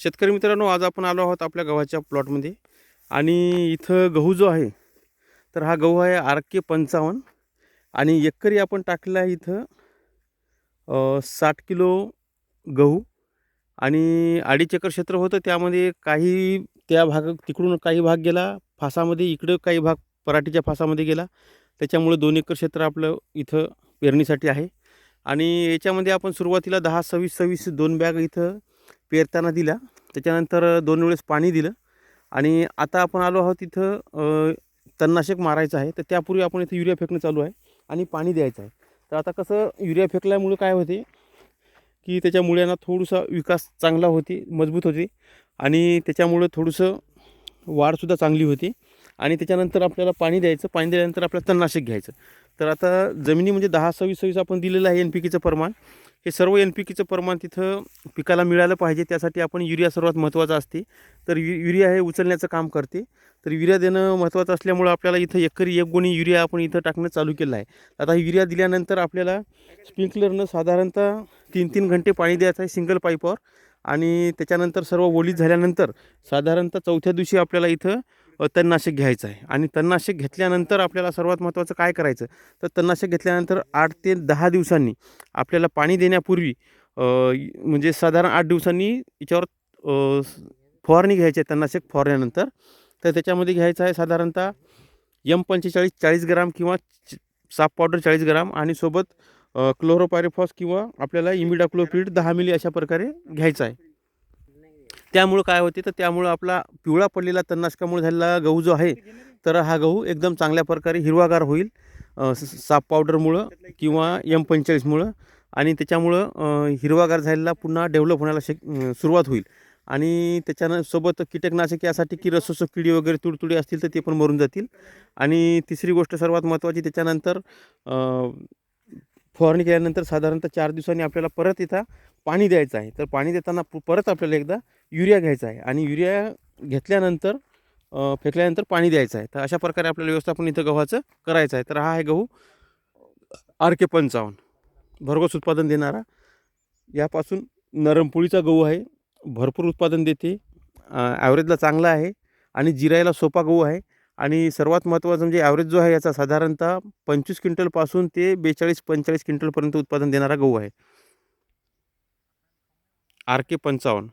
शेतकरी मित्रांनो आज आपण आलो आहोत आपल्या गव्हाच्या प्लॉटमध्ये. आणि इथं गहू जो आहे तर हा गहू आहे आर के पंचावन्न. आणि एकरी आपण टाकला आहे इथं साठ किलो गहू. आणि अडीच एकर क्षेत्र होतं त्यामध्ये काही त्या भाग तिकडून काही भाग गेला फासामध्ये इकडं काही भाग पराठीच्या फासामध्ये गेला. त्याच्यामुळे दोन एकर क्षेत्र आपलं इथं पेरणीसाठी आहे. आणि याच्यामध्ये आपण सुरुवातीला दहा सव्वीस सव्वीस दोन बॅग इथं पेरताना दिला. त्याच्यानंतर दोन वेळेस पाणी दिलं. आणि आता आपण आलो आहोत तिथं तणनाशक मारायचं आहे. तर त्यापूर्वी आपण इथं युरिया फेकणं चालू आहे आणि पाणी द्यायचं आहे. तर आता कसं युरिया फेकल्यामुळं काय होते की त्याच्या मुळ्यांना थोडासा विकास चांगला होते मजबूत होते. आणि त्याच्यामुळं थोडंसं वाढसुद्धा चांगली होती. आणि त्याच्यानंतर आपल्याला पाणी द्यायचं. पाणी दिल्यानंतर आपल्याला तणनाशक घ्यायचं. तर आता जमिनी म्हणजे दहा सव्वीस सव्वीस आपण दिलेलं आहे एन पी केचं प्रमाण. हे सर्व एन पी केचं प्रमाण तिथं पिकाला मिळालं पाहिजे. त्यासाठी आपण युरिया सर्वात महत्त्वाचा असते. तर यु युरिया हे उचलण्याचं काम करते. तर युरिया देणं महत्त्वाचं असल्यामुळं आपल्याला इथं एकरी एक गुणी युरिया आपण इथं टाकणं चालू केलं आहे. आता युरिया दिल्यानंतर आपल्याला स्प्रिंकलरनं साधारणतः तीन तीन घंटे पाणी द्यायचं आहे सिंगल पाईपवर. आणि त्याच्यानंतर सर्व ओलीत झाल्यानंतर साधारणतः चौथ्या दिवशी आपल्याला इथं तणनाशक घ्यायचं आहे. आणि तणनाशक घेतल्यानंतर आपल्याला सर्वात महत्त्वाचं काय करायचं? तर तणनाशक घेतल्यानंतर आठ ते दहा दिवसांनी आपल्याला पाणी देण्यापूर्वी म्हणजे साधारण आठ दिवसांनी याच्यावर फवारणी घ्यायची आहे तणनाशक फवारण्यानंतर तर त्याच्यामध्ये घ्यायचं आहे साधारणतः यम पंचेचाळीस चाळीस ग्राम किंवा साफ साप पावडर चाळीस ग्राम आणि सोबत क्लोरोपायरिफॉस किंवा आपल्याला इमिडाक्लोपीड दहा मिली अशा प्रकारे घ्यायचं आहे. त्यामुळं काय होते तर त्यामुळं आपला पिवळा पडलेला तणनाशकामुळे झालेला गहू जो आहे तर हा गहू एकदम चांगल्या प्रकारे हिरवागार होईल. स- साप पावडरमुळं किंवा एम पंचेचाळीसमुळं आणि त्याच्यामुळं हिरवागार झालेला पुन्हा डेव्हलप होण्याला शक सुरुवात होईल. आणि त्याच्यानं सोबत कीटकनाशक यासाठी की रसोसो किडी वगैरे तुडतुडी असतील तर ते पण मरून जातील. आणि तिसरी गोष्ट सर्वात महत्त्वाची त्याच्यानंतर फवारणी केल्यानंतर साधारणतः चार दिवसांनी आपल्याला परत इथं पाणी द्यायचं आहे. तर पाणी देताना परत आपल्याला एकदा युरिया घ्यायचा आहे आणि युरिया घेतल्यानंतर फेकल्यानंतर पाणी द्यायचं आहे. तर अशा प्रकारे आपल्याला व्यवस्थापन इथं गव्हाचं करायचं आहे. तर हा आहे गहू आर के पंचावन्न. भरघोस उत्पादन देणारा. यापासून नरमपोळीचा गहू आहे. भरपूर उत्पादन देते. ॲव्हरेजला चांगला आहे. आणि जिरायला सोपा गहू आहे. आणि सर्वात महत्त्वाचं म्हणजे ॲव्हरेज जो आहे याचा साधारणतः पंचवीस क्विंटलपासून ते बेचाळीस पंचेचाळीस क्विंटलपर्यंत उत्पादन देणारा गहू आहे. आर के पंचावन्न.